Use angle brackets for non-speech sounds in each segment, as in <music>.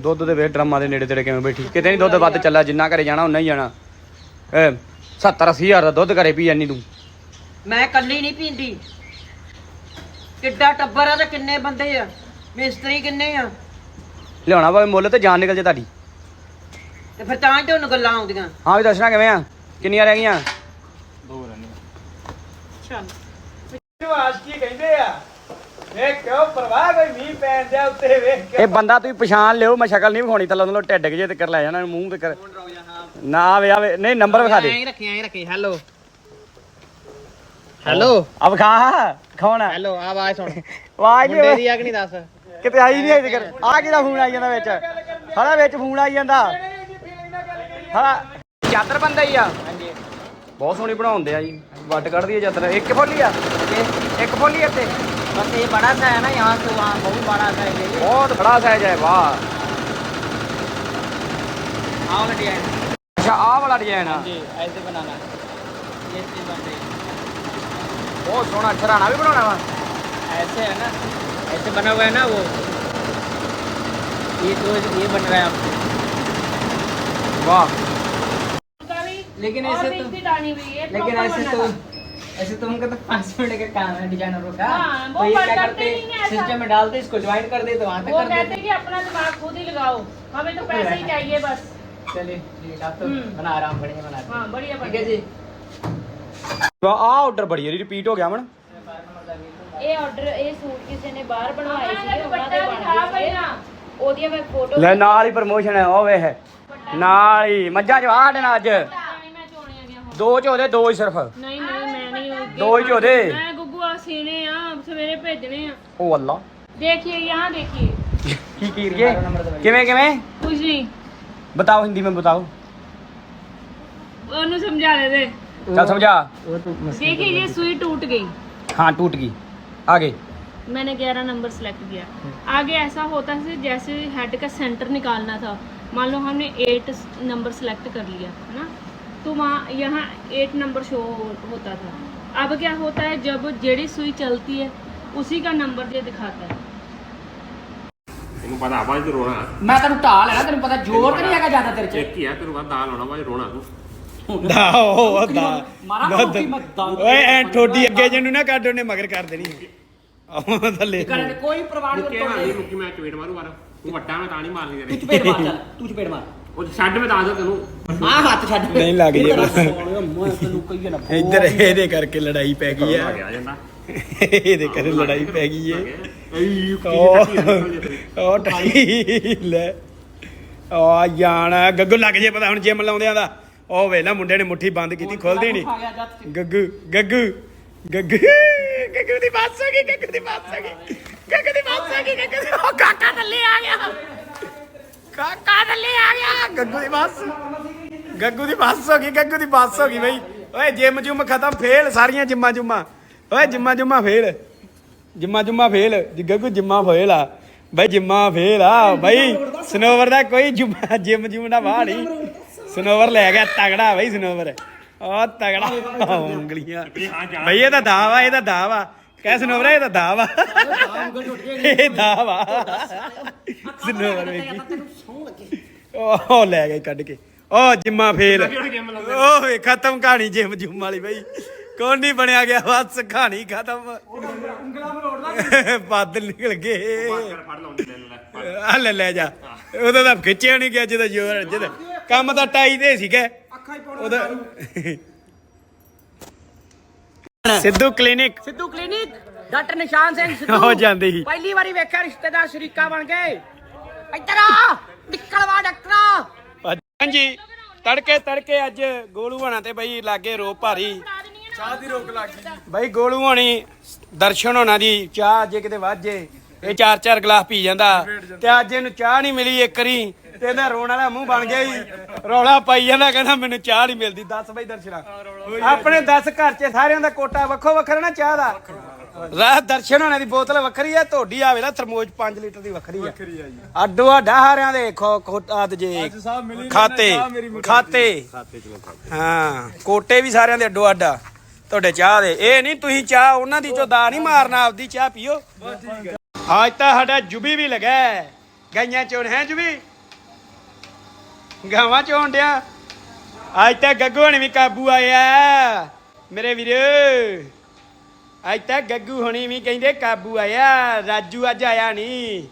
ਦੁੱਧ ਦੇ ਵੇ ਡਰਮਾਂ ਦੇ ਨੇੜੇ ਤੇੜੇ ਕਿਵੇਂ ਬੈਠੀ। ਕਿਤੇ ਨਹੀਂ ਦੁੱਧ ਵੱਧ ਚੱਲਾ ਜਿੰਨਾ ਘਰੇ ਜਾਣਾ ਉਨਾ ਹੀ ਜਾਣਾ। ਏ 70 80 ਹਜ਼ਾਰ ਦਾ ਦੁੱਧ ਘਰੇ ਪੀ ਜਾਨੀ ਤੂੰ। ਮੈਂ ਕੱਲੀ ਨਹੀਂ ਪੀਂਦੀ। ਕਿੱਡਾ ਟੱਬਰ ਆ ਤੇ ਕਿੰਨੇ ਬੰਦੇ ਆ? ਮਿਸਤਰੀ ਕਿੰਨੇ ਆ? ਲਿਆਉਣਾ ਵਾ ਮੁੱਲ ਤੇ ਜਾਨ ਨਿਕਲ ਜੇ ਤੁਹਾਡੀ। ਤੇ ਫਿਰ ਤਾਂ ਹੀ ਤੁਹਾਨੂੰ ਗੱਲਾਂ ਆਉਂਦੀਆਂ। ਹਾਂ ਵੀ ਦੱਸਣਾ ਕਿਵੇਂ ਆ? ਕਿੰਨੀਆਂ ਰਹਿ ਗਈਆਂ? ਚੱਲ। ਆਸ਼ਕੀ ਕਹਿੰਦੇ ਆ? ਵੇਖ ਕਿਉਂ ਪਰਵਾਹ ਕੋਈ ਮੀਂਹ ਪੈਣ ਦਿਆ ਉੱਤੇ ਵੇਖ ਇਹ ਬੰਦਾ ਤੁਸੀਂ ਪਛਾਣ ਲਿਓ ਮੈਂ ਸ਼ਕਲ ਨਹੀਂ ਵਿਖਾਉਣੀ ਤੱਲੋਂ ਤੱਲੋਂ ਢਿੱਡ ਜੇ ਤੇ ਕਰ ਲੈ ਜਾਣਾ ਮੂੰਹ ਤੇ ਕਰ। ਨਾ ਆਵੇ ਆਵੇ ਨਹੀਂ ਨੰਬਰ ਵਿਖਾ ਦੇ। ਰੱਖੇ ਐਂ ਰੱਖੇ ਹੈਲੋ। ਹੈਲੋ। ਆ ਵਿਖਾ ਕੌਣ ਆ? ਹੈਲੋ ਆਵਾਜ਼ ਸੁਣ। ਆਵਾਜ਼ ਨਹੀਂ ਆਵੇ। ਆ ਕਿ ਨਹੀਂ ਦੱਸ। ਕਿਤੇ ਆਈ ਨਹੀਂ ਅਜੇ ਤੱਕ। ਆ ਕਿਹਦਾ ਫੋਨ ਆਈ ਜਾਂਦਾ ਵਿੱਚ? ਹਲਾ ਵਿੱਚ ਫੋਨ ਆਈ ਜਾਂਦਾ। ਹਾਂ ਚਾਦਰ ਬੰਦਾ ਹੀ ਆ। ਹਾਂਜੀ। ਬਹੁਤ ਸੋਹਣੀ ਬਣਾਉਂਦੇ ਆ ਜੀ। ਵੱਟ ਕੱਢਦੀ ਆ ਚਾਦਰ। ਇੱਕ ਫੋਲੀ ਆ। ਇੱਕ ਫੋਲੀ ਤੇ बस ये बड़ा सा है ना यहाँ से वहाँ बहुत बड़ा सा है बहुत बड़ा साइज़ है वाह अच्छा आ वाला डिज़ाइन। है जी ऐसे बनाना है। ये चीज़ बन रही बहुत सोना छराना अच्छा भी बनाना है ऐसे है ना ऐसे बना हुआ है ना वो। ये तो ये बन रहा है आपको वाह। लेकिन ऐसे तो लेकिन ऐसे तो ऐसे तो उनका तो पाँच मिनट का काम है डिजाइनरों का हाँ, वो तो ये पर क्या करते करते नहीं है ऐसा। सिस्टम में डालते इसको ज्वाइन कर देते वहाँ तक वो कर कहते देते हैं कि अपना दिमाग खुद ही लगाओ हमें तो पैसे ही चाहिए बस चलिए ठीक है आप तो हम्म। बना रहा हूँ बढ़िया बना रहा हाँ हूँ बढ़िया ठीक है बढ़िया जी ਵਾਹ ਆਹ ਆਰਡਰ ਬੜੀ ਵਾਰੀ ਰਿਪੀਟ ਹੋ ਗਿਆ ਮਣ ਇਹ ਆਰਡਰ ਇਹ ਸੂਟ ਕਿਸੇ ਨੇ ਬਾਹਰ ਬਣਵਾਏ ਆਪਣਾ ਸੀਗੇ ਉਹਨਾਂ ਦੇ ਦੁਪੱਟਾ ਦਿਖਾ ਬਣ ਗਏ ਪਹਿਲਾਂ। ਸੀਗੇ ਉਹਦੀਆਂ ਮੈਂ ਫੋਟੋ ਲੈ ਨਾਲ ਹੀ ਪ੍ਰਮੋਸ਼ਨ ਹੈ ਉਹ ਵੇਖ ਨਾਲ ਹੀ ਮੱਝਾਂ ਚ ਆ ਸਾਡੇ ਨਾਲ ਅੱਜ नहीं मैं चोने आ गया हूँ ਦੋ ਚ ਉਹਦੇ ਦੋ ਹੀ ਸਿਰਫ नहीं नहीं मैं नहीं होगी ਦੋ ਹੀ ਚ ਉਹਦੇ मैं गुग्गू आ सीने आ सवेरे भेजने आ ਉਹ ਅੱਲਾ देखिए यहाँ देखिए ਕੀ ਕੀਰੀਏ ਕਿਵੇਂ ਕਿਵੇਂ कुछ नहीं बताओ हिंदी में बताओ ਉਹਨੂੰ ਸਮਝਾ ਦੇ ਦੇ चल समझा वो तो देखिए ये सुई टूट गई हाँ टूट गई आगे मैंने 11 नंबर सेलेक्ट किया आगे ऐसा होता है जैसे हेड का सेंटर निकालना था मान लो हमने 8 नंबर सेलेक्ट कर लिया है ना तो वहाँ यहाँ 8 नंबर शो होता था अब क्या होता है जब जेडी सुई चलती है उसी का नंबर ये दिखाता है ਤੈਨੂੰ ਪਤਾ ਆਪਾਂ ਤੇ ਰੋਣਾ मैं तेन ढाल है ना तेन पता जोर तो नहीं है ज्यादा तेरे च ਇੱਕ ਹੀ ਆ ਤੈਨੂੰ ਪਤਾ ਦਾਲ ਹੋਣਾ ਬਾਅਦ ਰੋਣਾ ਤੂੰ ਦਾ ਉਹ ਦਾ ਮਾਰਾ ਮੁੱਕੀ ਮੈਂ ਦੰਦ ਓਏ ਐ ਠੋਡੀ ਅੱਗੇ ਜਿਹਨੂੰ ਨਾ ਕੱਢ ਉਹਨੇ ਮਗਰ ਕਰ ਦੇਣੀ ਆਹ ਥੱਲੇ ਕਰਨ ਕੋਈ ਪ੍ਰਵਾਹ ਮੁੱਕੇ ਨਹੀਂ ਮਾਰੀ ਮੁੱਕੀ ਮੈਂ ਚਪੇੜ ਮਾਰੂ ਬਾਰਾ ਤੂੰ ਵੱਡਾ ਮੈਂ ਤਾਂ ਨਹੀਂ ਮਾਰਨੀ ਤੂੰ ਤੇਰੇ ਚਪੇੜ ਮਾਰ ਚੱਲ ਤੂੰ ਚਪੇੜ ਮਾਰ ਉਹ ਛੱਡ ਮੈਂ ਦੱਸ ਦਿਆਂ ਤੈਨੂੰ ਆ ਹੱਥ ਛੱਡ ਨਹੀਂ ਲੱਗ ਜੇ ਮੈਂ ਤੈਨੂੰ ਕਹੀਏ ਨਾ ਇੱਧਰ ਇਹਦੇ ਕਰਕੇ ਲੜਾਈ ਪੈ ਗਈ ਆ। ਆ ਗਿਆ ਜਾਂਦਾ ਇਹਦੇ ਕਰਕੇ ਲੜਾਈ ਪੈ ਗਈ ਏ। ਉਹ ਟਾਈ ਲੈ। ਆ ਜਾਣਾ ਗੱਗੂ ਲੱਗ ਜੇ ਪਤਾ ਹੁਣ ਜਿਮ ਲਾਉਂਦਿਆਂ ਦਾ। ਉਹ ਵੇਲਾ ਮੁੰਡੇ ਨੇ ਮੁੱਠੀ ਬੰਦ ਕੀਤੀ ਖੋਲਦੀ ਨਹੀਂ। ਗੱਗੂ ਗੱਗੂ ਗੱਗੂ ਗੱਗੂ ਦੀ ਬਾਤ ਹੋ ਗਈ ਗੱਗੂ ਦੀ ਬਾਤ ਗਈ। ਗੱਗੂ ਦੀ ਬਾਤ ਗਈ ਗੱਗੂ ਦੀ ਉਹ ਕਾਕਾ ਥੱਲੇ ਆ ਗਿਆ। ਕਾਕਾ ਥੱਲੇ ਆ ਗਿਆ ਗੱਗੂ ਦੀ ਬਾਤ ਗੱਗੂ ਦੀ ਬਾਤ ਹੋ ਗਈ ਗੱਗੂ ਦੀ ਬਾਤ ਹੋ ਗਈ ਬਈ। ਓਏ ਜਿਮ ਜੁਮ ਖਤਮ ਫੇਲ ਸਾਰੀਆਂ ਜਿੰਮਾਂ ਜੁੰਮਾਂ। ਓਏ ਜਿੰਮਾਂ ਜੁੰਮਾਂ ਫੇਲ। ਜਿੰਮਾ ਜੁੰਮਾ ਫੇਲ। ਗੱਗੂ ਜਿੰਮਾ ਫੇਲ ਆ ਬਈ ਜਿੰਮਾ ਫੇਲ ਆ ਬਈ ਸਨੋਵਰ ਦਾ ਕੋਈ ਜੁੰਮਾ ਜਿਮ ਜੁਮ ਦਾ ਵਾਹ ਨਹੀਂ। ਸਨੋਵਰ ਲੈ ਗਿਆ ਤਗੜਾ ਬਈ ਸਨੋਵਰ। ਆ ਤਗੜਾ ਉਂਗਲੀਆਂ। ਬਈ ਇਹ ਤਾਂ ਦਾ ਵਾ ਇਹ ਤਾਂ ਦਾ ਵਾ ਕਹਿ ਸਨੋਵਰ ਇਹ ਤਾਂ ਦਾ ਵਾ ਇਹ ਦਾ ਵਾ ਸਨੋਵਰ ਵੇਖੀ। ਉਹ ਲੈ ਗਏ ਕੱਢ ਕੇ। ਉਹ ਜਿੰਮਾ ਫੇਲ। ਉਹ ਵੇ ਖਤਮ ਕਹਾਣੀ ਜਿਮ ਜੁਮ ਵਾਲੀ ਬਈ। ਕੌਣ ਨਹੀਂ ਬਣਿਆ ਗਿਆ ਬਸ ਕਹਾਣੀ ਖਤਮ। <laughs> ਬਾਦਲ ਨਿਕਲ ਗਏ। ਆ ਲੈ ਲੈ ਜਾ। ਉਹਦਾ ਤਾਂ ਖਿੱਚਿਆ ਨਹੀਂ ਗਿਆ ਜਿਹਦਾ ਜੋਰ ਜਿਹਦਾ। ਕੰਮ ਤਾਂ ਟਾਈ ਦੇ ਸੀਗਾ। ਉਹਦਾ <laughs> Sidhu clinic. Sidhu clinic doctor Nishan Singh ਹੋ ਜਾਂਦੀ ਸੀ। ਪਹਿਲੀ ਵਾਰੀ ਵੇਖਿਆ ਰਿਸ਼ਤੇਦਾਰ ਸ਼ਰੀਕਾ ਬਣ ਗਏ ਇੱਧਰ ਆ ਨਿਕਲਵਾ ਡਾਕਟਰਾ। ਹਾਂਜੀ ਤੜਕੇ ਤੜਕੇ ਅੱਜ ਗੋਲੂ ਹੋਣਾ ਤੇ ਬਈ ਲਾਗੇ ਰੋ ਭਾਰੀ। ਚਾਹ ਦੀ ਰੋਕ ਲੱਗੀ ਬਈ ਗੋਲੂ ਹੋਣੀ ਦਰਸ਼ਨ ਹੋਣਾ ਦੀ ਚਾਹ ਜੇ ਕਿਤੇ ਵਾਜੇ ਇਹ ਚਾਰ ਚਾਰ ਗਲਾਸ ਪੀ ਜਾਂਦਾ। ਤੇ ਅੱਜ ਇਹਨੂੰ ਚਾਹ ਨਹੀਂ ਮਿਲੀ ਇੱਕ ਰੀ ਤੇ ਇਹਦਾ ਰੋਣ ਵਾਲਾ ਮੂੰਹ ਬਣ ਗਿਆ ਹੀ ਰੌਲਾ ਪਾਈ ਜਾਂਦਾ ਕਹਿੰਦਾ ਮੈਨੂੰ ਚਾਹ ਨਹੀਂ ਮਿਲਦੀ ਦੱਸ ਬਈ ਦਰਸ਼ਨਾ। ਆਪਣੇ 10 ਘਰ 'ਚ ਸਾਰਿਆਂ ਦਾ ਕੋਟਾ ਵੱਖੋ ਵੱਖਰਾ ਨਾ ਚਾਹ ਦਾ। ਰਾਹ ਦਰਸ਼ਨ ਹੋਣਾ ਦੀ ਬੋਤਲ ਵੱਖਰੀ ਆ ਤੁਹਾਡੀ ਆਵੇ ਨਾ ਥਰਮੋਜ 5 ਲੀਟਰ ਦੀ ਵੱਖਰੀ ਆ। ਅੱਡੋ ਅੱਡਾ ਹਾਰਿਆਂ ਦੇ ਖੋ ਖੋਟਾ ਤੇ ਜੇ ਖਾਤੇ ਖਾਤੇ। ਹਾਂ ਕੋਟੇ ਵੀ ਸਾਰਿਆਂ ਦੇ ਅੱਡੋ ਅੱਡਾ ਤੁਹਾਡੇ ਚਾਹ ਦੇ। ਇਹ ਨਹੀਂ ਤੁਸੀਂ ਚਾਹ ਉਹਨਾਂ ਦੀ ਚੋਂ ਦਾ ਨਹੀਂ ਮਾਰਨਾ ਆਪਦੀ ਚਾਹ ਪੀਓ। ਅੱਜ ਤਾਂ ਸਾਡਾ ਜੁਬੀ ਵੀ ਲਗਾ ਹੈ। ਗਾਈਆਂ ਚੋਣ ਹੈ ਜੁਵੀ ਗਾਵਾਂ ਚੋਣ ਡਿਆ। ਅੱਜ ਤਾਂ ਗੱਗੂ ਹਣੀ ਵੀ ਕਾਬੂ ਆਇਆ। ਮੇਰੇ ਵੀਰ ਅੱਜ ਤਾਂ ਗੱਗੂ ਹਣੀ ਵੀ ਕਹਿੰਦੇ ਕਾਬੂ ਆਇਆ, ਰਾਜੂ ਅੱਜ ਆਇਆ ਨਹੀਂ।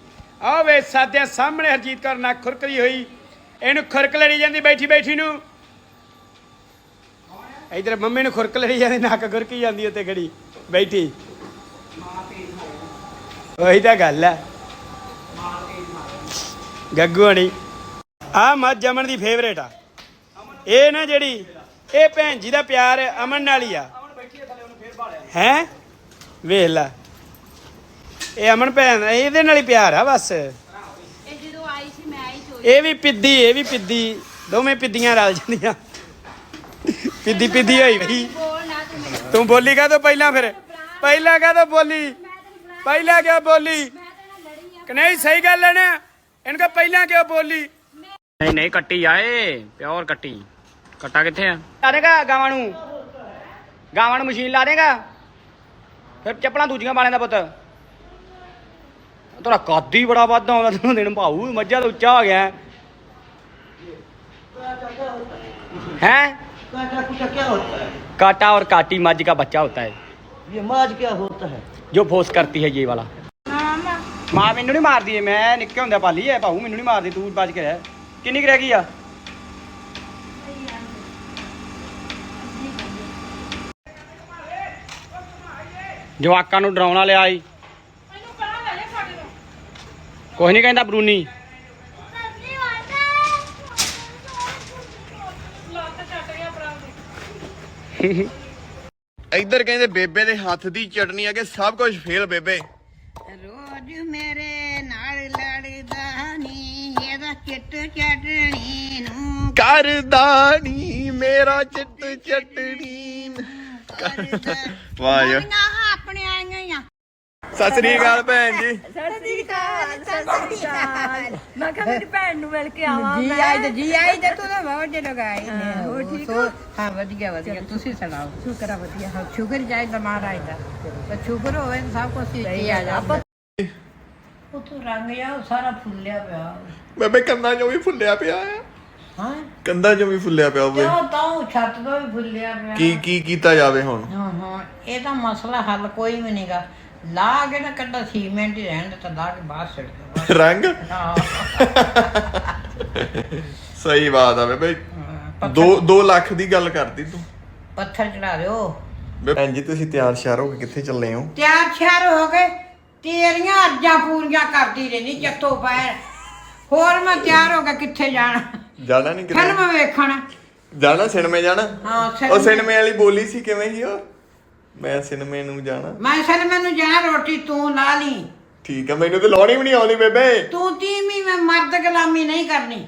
ਆਹ ਵੇ ਸਾਦਿਆਂ ਸਾਹਮਣੇ ਹਰਜੀਤ ਕੌਰ ਨੱਕ ਖੁਰਕਦੀ ਹੋਈ, ਇਹਨੂੰ ਖੁਰਕ ਲੜੀ ਜਾਂਦੀ ਬੈਠੀ ਬੈਠੀ ਨੂੰ। ਇਧਰ ਮੰਮੀ ਨੂੰ ਖੁਰਕ ਲੜੀ ਜਾਂਦੀ, ਨੱਕ ਖੁਰਕੀ ਜਾਂਦੀ ਉੱਤੇ ਖੜੀ, ਬੈਠੀ। ਉਹੀ ਤਾਂ ਗੱਲ ਹੈ ਗੱਗੂ ਹਣੀ ਆ ਮੱਝ ਜਮਨ ਦੀ ਫੇਵਰੇਟ ਆ। ਇਹ ਨਾ ਜਿਹੜੀ, ਇਹ ਭੈਣ ਜੀ ਦਾ ਪਿਆਰ ਅਮਨ ਨਾਲ ਹੀ ਆ। ਹੈ? ਵੇਖ ਲੈ। ਇਹ ਅਮਨ ਭੈਣ ਇਹਦੇ ਨਾਲ ਹੀ ਪਿਆਰ ਆ ਬਸ। ਇਹ ਜਦੋਂ ਆਈ ਸੀ ਮੈਂ ਆਈ ਚੋਈ ਇਹ ਵੀ ਪਿੱਦੀ ਇਹ ਵੀ ਪਿੱਦੀ। ਦੋਵੇਂ ਪਿੱਦੀਆਂ ਰਲ ਜਾਂਦੀਆਂ। ਪਿੱਦੀ ਪਿੱਦੀ ਹੋਈ ਬਈ। ਬੋਲ ਨਾ ਤੂੰ ਮੈਨੂੰ ਤੂੰ ਬੋਲੀ ਕਾ ਪਹਿਲਾਂ ਫਿਰ? ਪਹਿਲਾਂ ਕਾ ਬੋਲੀ? ਪਹਿਲਾਂ ਕਿਉਂ ਬੋਲੀ? ਕਿ ਨਹੀਂ ਸਹੀ ਗੱਲ ਹੈ ਨਾ। ਇਹਨਾਂ ਕਾ ਪਹਿਲਾਂ ਕਿਉਂ ਬੋਲੀ? ਨਹੀਂ ਨਹੀਂ ਕੱਟੀ ਆਏ ਪਿਓਰ ਕੱਟੀ। ਕੱਟਾ ਕਿੱਥੇ ਆ? ਦੇਗਾ ਗਾਵਾਂ ਨੂੰ। ਗਾਵਾਂ ਨੂੰ ਮਸ਼ੀਨ ਲਾ ਦੇਗਾ। ਫਿਰ ਚੱਪਲਾਂ ਦੂਜੀਆਂ ਪਾਣੇ ਦਾ ਪੁੱਤ ਤੇਰਾ ਕੱਦ ਹੀ ਬੜਾ ਵੱਧ ਆਉਂਦਾ ਤੈਨੂੰ ਦਿਨ ਭਾਊ ਮੱਝਾਂ ਤੋਂ ਉੱਚਾ ਹੋ ਗਿਆ है काटा कुटा क्या होता है काटा और काटी मझ का बच्चा होता है ये माज क्या होता है ਜੋ ਫੋਰਸ ਕਰਤੀ ਹੈ ਇਹ ਵਾਲਾ ਮਾਂ ਮੈਨੂੰ ਨਹੀਂ ਮਾਰਦੀ ਮੈਂ ਨਿੱਕੇ ਹੁੰਦੇ ਪਾਲੀ ਐ ਭਾਊ ਮੈਨੂੰ ਨਹੀਂ ਮਾਰਦੀ ਤੂੰ ਬਚ ਕੇ ਰਹਿ ਕਿੰਨੀ ਕੁ ਰਹਿ ਗਈ ਆ ਜਵਾਕਾਂ ਨੂੰ ਡਰਾਉਣਾ ਲਿਆ ਈ ਕੁਛ ਨਹੀਂ ਕਹਿੰਦਾ ਬਰੂਨੀ। ਇੱਧਰ ਕਹਿੰਦੇ ਬੇਬੇ ਦੇ ਹੱਥ ਦੀ ਚਟਨੀ ਆ ਕਿ ਸਭ ਕੁਝ ਫੇਲ ਬੇਬੇ। ਰੋਜ਼ ਮੇਰੇ ਨਾਲ ਲੜਦਾ ਨੀ ਇਹਦਾ ਚਿੱਟ ਚਟਣੀ ਨੂੰ। ਕਰਦਾ ਮੇਰਾ ਚਿੱਟ ਚਟਣੀ। ਕਰਦਾ ਵਾਹ ਯਾਰ। ਸਤਿ ਸ੍ਰੀ ਅਕਾਲ ਭੈਣ ਜੀ। ਮੈਂ ਕਿਹਾ ਮੇਰੀ ਭੈਣ ਨੂੰ ਮਿਲ ਕੇ ਆਵਾਂ ਜੀ ਆਈ ਤੇ ਜੀ ਆਈ ਤੇ ਤੂੰ ਤਾਂ ਬਹੁਤ ਜੇ ਲਗਾਈ ਨੇ ਹੋ ਠੀਕ ਹੋ? ਹਾਂ ਵਧੀਆ ਵਧੀਆ। ਤੁਸੀਂ ਸੁਣਾਓ? ਸ਼ੁਕਰ ਆ ਵਧੀਆ। ਹਾਂ ਸ਼ੁਕਰ ਜਾਈ ਤਾਂ ਮਹਾਰਾਜ ਦਾ। ਤੇ ਸ਼ੁਕਰ ਹੋਵੇ ਤਾਂ ਸਭ ਕੁਝ ਸਹੀ ਆ ਜਾਂਦਾ। ਉਹ ਤੂੰ ਰੰਗ ਜਾ ਉਹ ਸਾਰਾ ਫੁੱਲਿਆ ਪਿਆ। ਬੇਬੇ ਕੰਨਾਂ 'ਚੋਂ ਵੀ ਫੁੱਲਿਆ ਪਿਆ ਆ। ਹਾਂ। ਕੰਨਾਂ 'ਚੋਂ ਵੀ ਫੁੱਲਿਆ ਪਿਆ ਹੋਵੇ। ਕਿਉਂ? ਤਾਂ ਛੱਤ ਤੋਂ ਵੀ ਫੁੱਲਿਆ ਪਿਆ। ਕੀ ਕੀ ਕੀਤਾ ਜਾਵੇ ਹੁਣ? ਹਾਂ ਹਾਂ। ਇਹਦਾ ਮਸਲਾ ਹੱਲ ਕੋਈ ਵੀ ਨਹੀਂਗਾ ਲਾ ਕੇ ਨਾ ਕੱਢਾ ਸੀਮੈਂਟ ਹੀ ਰਹਿਣ ਦਿੱਤਾ ਲਾ ਕੇ ਬਾਹਰ ਸਿੱਟ ਦੇ ਬਸ। ਰੰਗ ਸਹੀ ਬਾਤ ਆ ਬੇਬੇ ਹਾਂ, 2 2 ਲੱਖ ਦੀ ਗੱਲ ਕਰਦੀ ਤੂੰ। ਪੱਥਰ ਚੜਾ ਦਿਓ। ਭੈਣ ਜੀ ਤੁਸੀਂ ਤਿਆਰ ਸ਼ਿਆਰ ਹੋ ਕੇ ਕਿੱਥੇ ਚੱਲੇ ਹੋ? ਤਿਆਰ ਸ਼ਿਆਰ ਹੋ ਗਏ ਤੇਰੀਆਂ ਅਰਜ਼ਾਂ ਪੂਰੀਆਂ ਕਰਦੀ ਰਹਿੰਦੀ ਜੱਤੋ ਪੈਰ। ਹੋਰ ਮੈਂ ਤਿਆਰ ਹੋ ਕੇ ਕਿੱਥੇ ਜਾਣਾ? ਜਾਣਾ ਨਹੀਂ ਕਿਤੇ? ਫਿਲਮ ਵੇਖਣ। ਜਾਣਾ ਸਿਨੇਮੇ ਜਾਣਾ? ਹਾਂ ਉਹ ਸਿਨੇਮੇ- ਸਿਨੇਮੇ ਵਾਲੀ ਬੋਲੀ ਸੀ ਕਿਵੇਂ ਸੀ ਉਹ? ਮੈਂ ਸਿਨੇਮੇ ਨੂੰ ਜਾਣਾ। ਮੈਂ ਸਿਨੇਮੇ ਨੂੰ ਜਾਣਾ ਰੋਟੀ ਤੂੰ ਲਾ ਲਈ। ਠੀਕ ਆ ਮੈਨੂੰ ਤੇ ਲਾਉਣੀ ਵੀ ਨਹੀਂ ਆਉਂਦੀ ਬੇਬੇ। ਤੂੰ ਤੀਵੀਂ ਮੈਂ ਮਰਦ ਗੁਲਾਮੀ ਨਹੀਂ ਕਰਨੀ।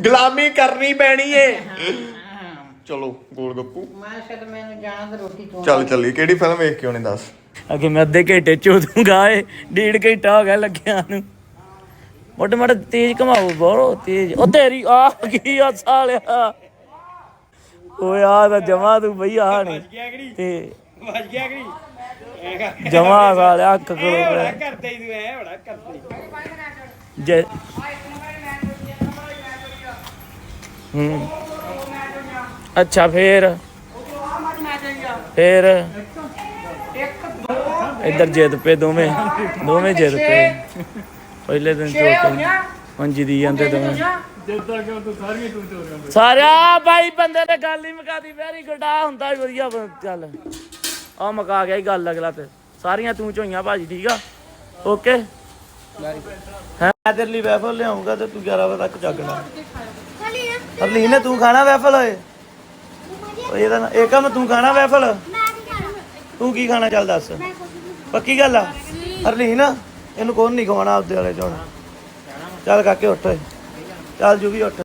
ਗੁਲਾਮੀ ਕਰਨੀ ਪੈਣੀ ਏ। ਚਲੋ ਗੋਲ ਗੱਪੂ। ਮੈਂ ਸਿਨੇਮੇ ਨੂੰ ਜਾਣਾ ਤੇ ਰੋਟੀ ਤੂੰ ਚੱਲ ਚੱਲੀ ਕਿਹੜੀ ਫਿਲਮ ਵੇਖ ਕੇ ਆਉਣੀ ਦੱਸ। ਅਗੇ ਮੈਂ ਅੱਧੇ ਘੰਟੇ ਚ ਦੂੰਗਾ ਏ ਡੇਢ ਘੰਟਾ ਹੋ ਗਿਆ ਲੱਗਿਆ ਨੂੰ। ਮੋਟੇ ਮੋਟੇ ਤੇਜ਼ ਘਮਾਓ ਬਹੁਤ ਤੇਜ਼। ਉਹ ਤੇਰੀ ਆ ਕੀ ਆ ਸਾਲਿਆ। ਓਏ ਆ ਤਾਂ ਜਮਾ ਤੂੰ ਬਈ ਆ ਨਹੀਂ। ਤੇ ਵੱਜ ਗਿਆ ਕਿ ਜਮਾ ਸਾਲਿਆ ਅੱਖ ਕੋਲ ਬੜਾ ਕਰਦਾ ਹੀ ਤੂੰ ਐ ਬੜਾ ਕਰਦਾ ਹੀ। ਜੇ ਹੂੰ। ਅੱਛਾ ਫੇਰ? ਫੇਰ? ਇੱਧਰ ਜਿੱਤ ਪਏ ਦੋਵੇਂ। ਦੋਵੇਂ ਜਿੱਤ ਪਏ। ਪਹਿਲੇ ਦਿਨ ਚੋਕੇ ਮੰਜੀ ਦੀ ਜਾਂਦੇ ਦੋਵੇਂ। ਸਾਰਿਆ ਬਾਈ ਬੰਦੇ ਨੇ ਗੱਲ ਹੀ ਮੁਕਾਦੀ ਵੈਰੀ ਗੁੱਡ ਆ ਹੁੰਦਾ ਵੀ ਵਧੀਆ ਬ- ਚੱਲ। ਆ ਮੁਕਾ ਗਿਆ ਹੀ ਗੱਲ ਅਗਲਾ ਤੇ। ਸਾਰੀਆਂ ਤੂੰ ਝੋਈਆਂ ਭਾਜੀ ਠੀਕ ਆ? ਓਕੇ? ਹੈ? ਤੇਰੇ ਲਈ ਵੈਫਲ ਲਿਆਉਂਗਾ ਤੇ ਤੂੰ 11 ਵਜੇ ਤੱਕ ਜਾਗਣਾ। ਹਰਲੀਨ ਤੂੰ ਖਾਣਾ ਵੈਫਲ ਓਏ? ਓਏ ਇਹਦਾ ਨਾ ਏਕਮ ਤੂੰ ਖਾਣਾ ਵੈਫਲ ਤੂੰ ਕੀ ਖਾਣਾ ਚੱਲ ਦੱਸ? ਪੱਕੀ ਗੱਲ ਆ? ਹਰਲੀਨ ਇਹਨੂੰ ਕੌਣ ਨਹੀਂ ਖਵਾਉਣਾ ਆਪਦੇ ਵਾਲੇ ਚੋਂ ਚੱਲ ਕਾਕੇ ਉੱਠ। ਓਏ ਚੱਲ ਜੂ ਉੱਠ।